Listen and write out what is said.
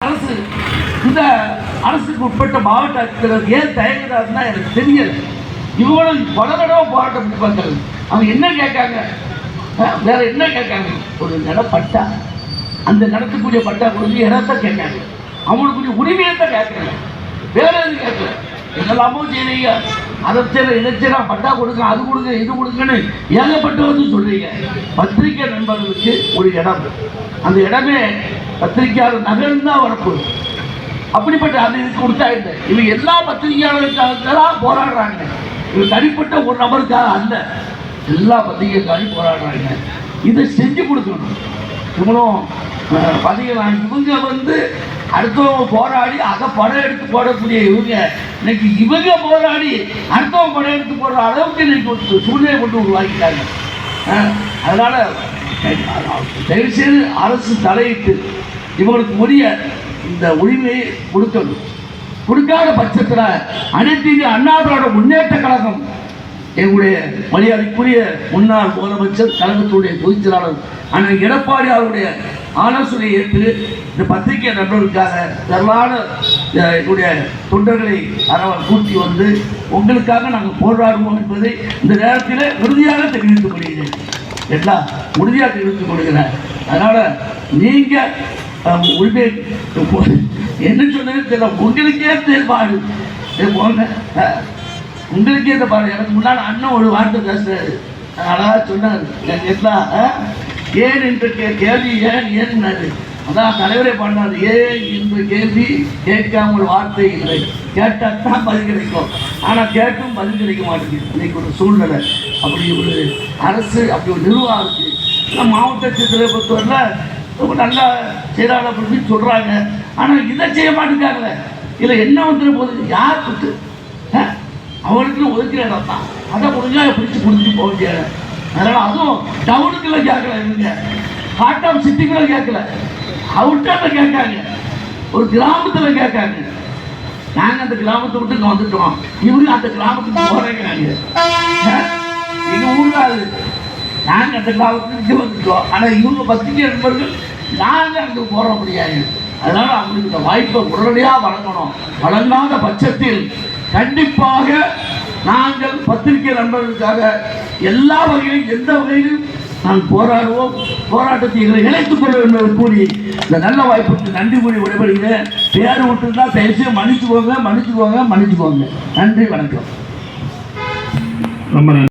அரசு இந்த அரசுக்கு உட்பட்ட மாவட்ட ஏன் தயங்குறாருன்னா எனக்கு தெரியல. இவங்களும் பல தடவை போராட்டம் பண்ணிப்பாங்க அவங்க என்ன கேட்காங்க? வேற என்ன கேட்காங்க? ஒரு நிலம் பட்டா அந்த நிலத்துக்குரிய பட்டா கொடுத்து இடத்த கேட்காங்க. அவங்களுக்குரிய உரிமையை தான் கேட்கறாங்க. வேற எதுவும் கேட்கல. என்னெல்லாமோ செய்றீங்க. அதை செய்யல இதை பட்டா கொடுங்க அது கொடுங்க இது கொடுங்கன்னு ஏகப்பட்டு வந்து சொல்றீங்க. பத்திரிகை நண்பர்களுக்கு ஒரு இடம். அந்த இடமே பத்திரிகையாளர் நகர்ந்து தான் வரப்போகுது. அப்படிப்பட்ட அது இதுக்கு கொடுத்தா இல்லை இவங்க எல்லா பத்திரிகையாளர்களுக்காக போராடுறாங்க. இவங்க தனிப்பட்ட ஒரு நபருக்காக அல்ல எல்லா பத்திரிகைக்காரையும் போராடுறாங்க. இதை செஞ்சு கொடுக்கணும். இவங்களும் அஹ், இவங்க வந்து அடுத்தவங்க போராடி அதை படம் எடுத்து போடக்கூடிய இவங்க. இன்னைக்கு இவங்க போராடி அடுத்தவங்க படம் எடுத்து போடுற அளவுக்கு இன்னைக்கு ஒரு சூழ்நிலை கொண்டு உருவாக்கிட்டாங்க. அதனால் தயவுசெய்து தயவு செய்து அரசு தலையிட்டு இவங்களுக்கு உரிய இந்த உரிமையை கொடுக்கணும். கொடுக்காத பட்சத்தில் அனைத்து இந்திய அண்ணா திராவிட முன்னேற்ற கழகம் எங்களுடைய மரியாதைக்குரிய முன்னாள் முதலமைச்சர் கழகத்துடைய பொதுச் செயலாளர் அண்ணன் எடப்பாடி அவருடைய ஆலோசனை ஏற்று இந்த பத்திரிகை நண்பர்களுக்காக திரளான என்னுடைய தொண்டர்களை அரவன் கூட்டி வந்து உங்களுக்காக நாங்கள் போராடுவோம் என்பதை இந்த நேரத்தில் உறுதியாக தெரிவித்துக் கொள்கிறேன் எல்லாம் உறுதியாக தெரிவித்துக் கொள்கிறேன் அதனால் நீங்கள் உரிமை என்ன சொன்னது தெரியல. உங்களுக்கே தெரியாது போங்க. உங்களுக்கே இந்த பாரு எனக்கு முன்னால் அண்ணன் ஒரு வார்த்தை பேசுறாரு. அழகாக சொன்னார். எல்லாம் ஏன் என்று கே கேள்வி ஏன் ஏன்னாரு அதான் தலைவரே பண்ணார் ஏன் என்று கேள்வி கேட்காமல் வார்த்தை இல்லை. கேட்டால் தான் பதில் கிடைக்கும். ஆனால் கேட்டும் பதில் கிடைக்க மாட்டேங்குது. இன்னைக்கு ஒரு சூழ்நிலை. அப்படி ஒரு அரசு அப்படி ஒரு நிர்வாகம் இருக்கு. நம்ம மாவட்ட சித்திரை பொறுத்தவரையில் ரொம்ப நல்லா செய்கிறாங்க அப்படின்னு சொல்கிறாங்க ஆனால் இதை செய்ய மாட்டேங்காங்களே இதில் என்ன வந்துட போகுது? யார் குத்து? அஹ்? ஒதுக்கிற இடம் தான். அதை ஒழுங்காக பிடிச்சி பிடிச்சி போக முடியாது அதனால் அதுவும் டவுனுக்குள்ள கேட்கல என்னங்க ஹார்ட் ஆஃப் சிட்டிக்குள்ள கேட்கல. அவுட்டரில் கேட்காங்க. ஒரு கிராமத்தில் கேட்காங்க. நாங்கள் அந்த கிராமத்தை விட்டு இங்கே வந்துட்டோம். இவரு அந்த கிராமத்துக்கு போகிறேங்கிறாங்க எங்கள் ஊரில் அது. நாங்கள் அந்த கிராமத்துக்கு வந்துட்டோம். ஆனால் இவங்க பத்திரிகை நண்பர்கள் நாங்கள் அங்கே போற முடியாது. அதனால அவங்களுக்கு இந்த வாய்ப்பை உடனடியாக வழங்கணும். வழங்காத பட்சத்தில் கண்டிப்பாக நாங்கள் பத்திரிகை நண்பர்களுக்காக எல்லா வகையிலும் எந்த வகையிலும் நான் போராடுவோம். போராட்டத்தை எங்களை இணைத்துக் கொள்ள வேண்டும் என்று கூறி இந்த நல்ல வாய்ப்புக்கு நன்றி கூறி விடைபெறுகிறேன். பேர் விட்டுருந்தா பேசி மன்னிச்சுக்கோங்க மன்னிச்சுக்கோங்க மன்னிச்சுக்கோங்க. நன்றி வணக்கம். ரொம்ப நன்றி.